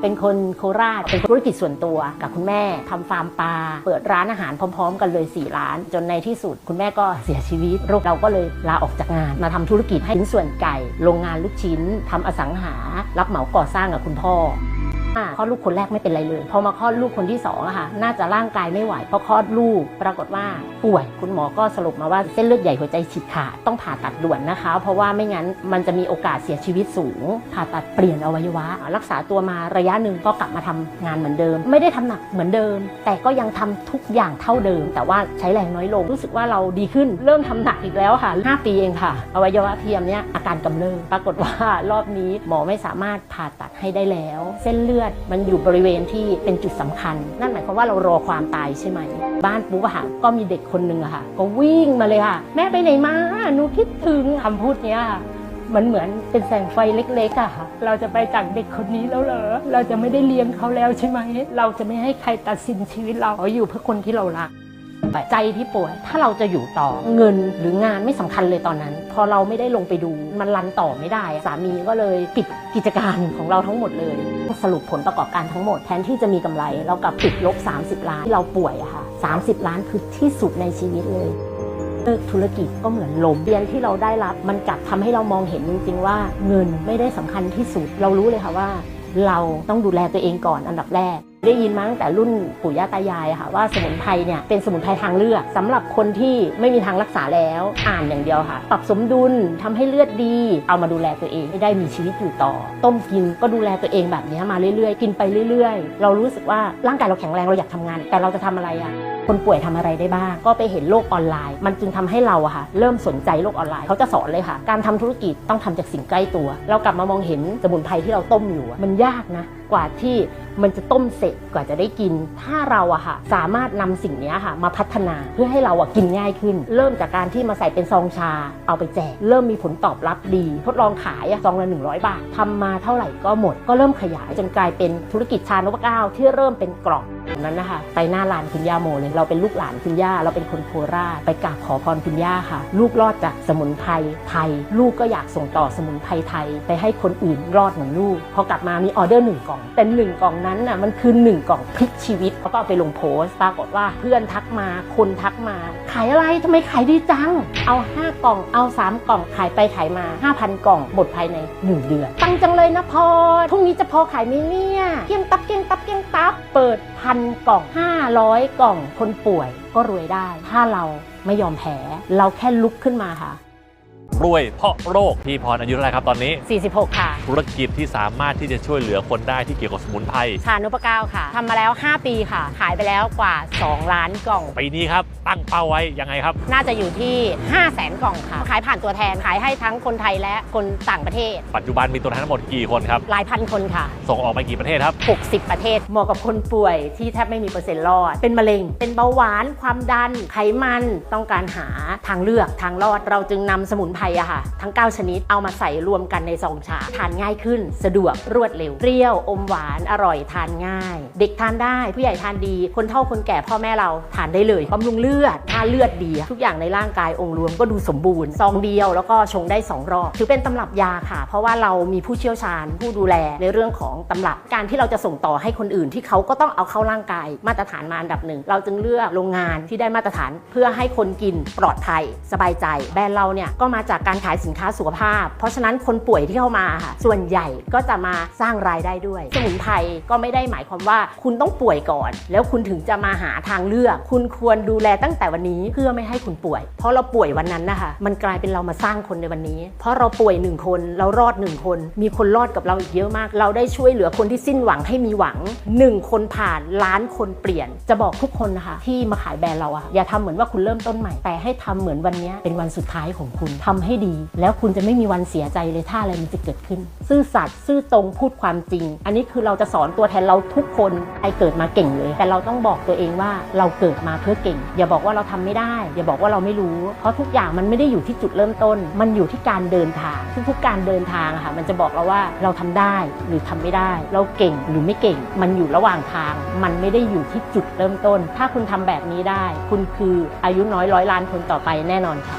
เป็นคนโคราช เป็นธุรกิจส่วนตัวกับคุณแม่ทำฟาร์มปลา เปิดร้านอาหารพร้อม ๆ กันเลย 4 ร้าน จนในที่สุด คุณแม่ก็เสียชีวิตเราก็เลยลาออกจากงาน มาทำธุรกิจให้ชิ้นส่วนไก่ โรงงานลูกชิ้นทำอสังหา รับเหมาก่อสร้างกับคุณพ่อ คลอดลูกคนแรกไม่เป็นไรเลย พอมาคลอดลูกคนที่สองอะค่ะ น่าจะร่างกายไม่ไหวเพราะคลอดลูกปรากฏว่าป่วย คุณหมอก็สรุปมาว่าเส้นเลือดใหญ่หัวใจฉีกขาดต้องผ่าตัดด่วนนะคะ เพราะว่าไม่งั้นมันจะมีโอกาสเสียชีวิตสูง ผ่าตัดเปลี่ยนอวัยวะ รักษาตัวมาระยะหนึ่งก็กลับมาทำงานเหมือนเดิม ไม่ได้ทำหนักเหมือนเดิม แต่ก็ยังทำทุกอย่างเท่าเดิม แต่ว่าใช้แรงน้อยลงรู้สึกว่าเราดีขึ้น เริ่มทำหนักอีกแล้วค่ะ 5 ปีเองค่ะ อวัยวะเทียมเนี้ยอาการกำเริบปรากฏว่ารอบนี้หมอไม่สามารถผ่าตัดให้ได้แล้ว เส้นเลือดมันอยู่บริเวณที่เป็นจุดสำคัญ นั่นหมายความว่าเรารอความตายใช่ไหม บ้านปุ๊บอะค่ะก็มีเด็กคนหนึ่งอะค่ะ ก็วิ่งมาเลยค่ะ แม่ไปไหนมาหนูคิดถึงคำพูดเนี้ยมันเหมือนเป็นแสงไฟเล็กๆอะค่ะ เราจะไปจากเด็กคนนี้แล้วเหรอ เราจะไม่ได้เลี้ยงเขาแล้วใช่ไหม เราจะไม่ให้ใครตัดสินชีวิตเราเราอยู่เพื่อคนที่เรารัก ใจที่ป่วย ถ้าเราจะอยู่ต่อเงินหรืองานไม่สำคัญเลยตอนนั้น พอเราไม่ได้ลงไปดูมันรันต่อไม่ได้ สามีก็เลยปิดกิจการของเราทั้งหมดเลย สรุปผลประกอบการทั้งหมดแทนที่จะมีกำไร เรากลับติดลบ 30 ล้านที่เราป่วยอะค่ะ30 ล้านคือที่สุดในชีวิตเลยเลิกธุรกิจก็เหมือนลมเรียนที่เราได้รับมันกลับทำให้เรามองเห็นจริงๆว่าเงินไม่ได้สำคัญที่สุด เรารู้เลยค่ะว่า เราต้องดูแลตัวเองก่อนอันดับแรก ได้ยินมาตั้งแต่รุ่นปู่ย่าตายายค่ะว่าสมุนไพรเนี่ยเป็นสมุนไพรทางเลือกสำหรับคนที่ไม่มีทางรักษาแล้วอ่านอย่างเดียวค่ะ ปรับสมดุลทำให้เลือดดี เอามาดูแลตัวเองให้ได้มีชีวิตอยู่ต่อ ต้มกินก็ดูแลตัวเองแบบนี้มาเรื่อยๆ กินไปเรื่อย ๆ เรารู้สึกว่าร่างกายเราแข็งแรงเราอยากทำงาน แต่เราจะทำอะไรอะ คนป่วยทำอะไรได้บ้าง ก็ไปเห็นโลกออนไลน์ มันจึงทำให้เราอะค่ะเริ่มสนใจโลกออนไลน์เขาจะสอนเลยค่ะ การทำธุรกิจต้องทำจากสิ่งใกล้ตัว เรากลับมามองเห็นสมุนไพรที่เราต้มอยู่ มันยากนะ กว่าที่มันจะต้มเสร็จกว่าจะได้กิน ถ้าเราอะค่ะสามารถนำสิ่งนี้ค่ะมาพัฒนาเพื่อให้เราอะกินง่ายขึ้น เริ่มจากการที่มาใส่เป็นซองชา เอาไปแจก เริ่มมีผลตอบรับดี ทดลองขายอะซองละ100 บาททำมาเท่าไหร่ก็หมด ก็เริ่มขยายจนกลายเป็นธุรกิจชานพเก้าที่เริ่มเป็นกล่อง นั้นนะคะไปหน้าลานคุณย่าโมเลย เราเป็นลูกหลานคุณย่า เราเป็นคนโคราชไปกราบขอพรคุณย่าค่ะ ลูกรอดจากสมุนไพรไทย ลูกก็อยากส่งต่อสมุนไพรไทย ไปให้คนอื่นรอดเหมือนลูกพอกลับมามีออเดอร์หนึ่งกล่องแต่หนึ่งกล่องนั้นน่ะมันคือหนึ่งกล่องพลิกชีวิตเขาก็เอาไปลงโพสต์ปรากฏว่าเพื่อนทักมาคนทักมา ขายอะไรทำไมขายดีจัง เอา5กล่องเอา3กล่องขายไปขายมา5,000กล่องหมดภายใน 1 เดือน ตังจังเลยนะพอพรุ่งนี้จะพอขายไหมเนี่ยเกี้ยงตับเกี้ยงตับเกี้ยงตับเปิด กล่อง 500 กล่องคนป่วยก็รวยได้ ถ้าเราไม่ยอมแพ้ เราแค่ลุกขึ้นมาค่ะ รวยเพราะโรคพี่พรอายุเท่าไหร่ครับตอนนี้ 46 ค่ะ ธุรกิจที่สามารถที่จะช่วยเหลือคนได้ที่เกี่ยวกับสมุนไพรชานุปเก้าค่ะทำมาแล้ว 5 ปีค่ะ ขายไปแล้วกว่า 2 ล้านกล่อง ปีนี้ครับ ตั้งเป้าไว้ยังไงครับ น่าจะอยู่ที่ 5 0 0แสนกล่องค่ะ ขายผ่านตัวแทนขายให้ทั้งคนไทยและคนต่างประเทศ ปัจจุบันมีตัวแทนทั้งหมดกี่คนครับ หลายพันคนค่ะ ส่งออกไปกี่ประเทศครับ 60 ประเทศ เหมาะกับคนป่วยที่แทบไม่มีเปอร์เซ็นต์รอด เป็นมะเร็ง เป็นเบาหวาน ความดัน ไขมัน ต้องการหาทางเลือกทางรอด เราจึงนำสมุนไพรอะค่ะ ทั้ง 9 ชนิดเอามาใส่รวมกันในซองชา ทานง่ายขึ้น สะดวกรวดเร็ว เปรี้ยวอมหวานอร่อยทานง่าย เด็กทานได้ผู้ใหญ่ทานดี คนเฒ่าคนแก่พ่อแม่เราทานได้เลยบำรุงเลือดถ้าเลือดดี ทุกอย่างในร่างกายองค์รวมก็ดูสมบูรณ์ซองเดียวแล้วก็ชงได้สองรอบถือเป็นตำรับยาค่ะ เพราะว่าเรามีผู้เชี่ยวชาญ ผู้ดูแลในเรื่องของตำรับการที่เราจะส่งต่อให้คนอื่นที่เขาก็ต้องเอาเข้าร่างกาย มาตรฐานมาอันดับหนึ่งเราจึงเลือกโรงงานที่ได้มาตรฐานเพื่อให้คนกินปลอดภัย สบายใจ แบรนด์เราเนี่ยก็มาจากการขายสินค้าสุขภาพ เพราะฉะนั้นคนป่วยที่เข้ามาค่ะส่วนใหญ่ก็จะมาสร้างรายได้ด้วย สมุนไพรก็ไม่ได้หมายความว่าคุณต้องป่วยก่อน แล้วคุณถึงจะมาหาทางเลือก คุณควรดูแลตั้งแต่วันนี้เพื่อไม่ให้คุณป่วย เพราะเราป่วยวันนั้นนะคะมันกลายเป็นเรามาสร้างคนในวันนี้ เพราะเราป่วยหนึ่งคนเรารอดหนึ่งคน มีคนรอดกับเราอีกเยอะมาก เราได้ช่วยเหลือคนที่สิ้นหวังให้มีหวังหนึ่งคนผ่านล้านคนเปลี่ยน จะบอกทุกคนนะคะที่มาขายแบรนด์เราอะอย่าทำเหมือนว่าคุณเริ่มต้นใหม่แต่ให้ทำเหมือนวันนี้เป็นวันสุดท้ายของคุณทำให้ดี แล้วคุณจะไม่มีวันเสียใจเลยถ้าอะไรมันจะเกิดขึ้น ซื่อสัตย์ซื่อตรงพูดความจริง อันนี้คือเราจะสอนตัวแทนเราทุกคนใครเกิดมาเก่งเลย แต่เราต้องบอกตัวเองว่าเราเกิดมาเพื่อเก่ง อย่าบอกว่าเราทำไม่ได้ อย่าบอกว่าเราไม่รู้ เพราะทุกอย่างมันไม่ได้อยู่ที่จุดเริ่มต้น มันอยู่ที่การเดินทางทุกๆการเดินทางค่ะมันจะบอกเราว่าเราทำได้หรือทำไม่ได้ เราเก่งหรือไม่เก่ง มันอยู่ระหว่างทาง มันไม่ได้อยู่ที่จุดเริ่มต้น ถ้าคุณทำแบบนี้ได้ คุณคืออายุน้อยร้อยล้านคนต่อไปแน่นอนค่ะ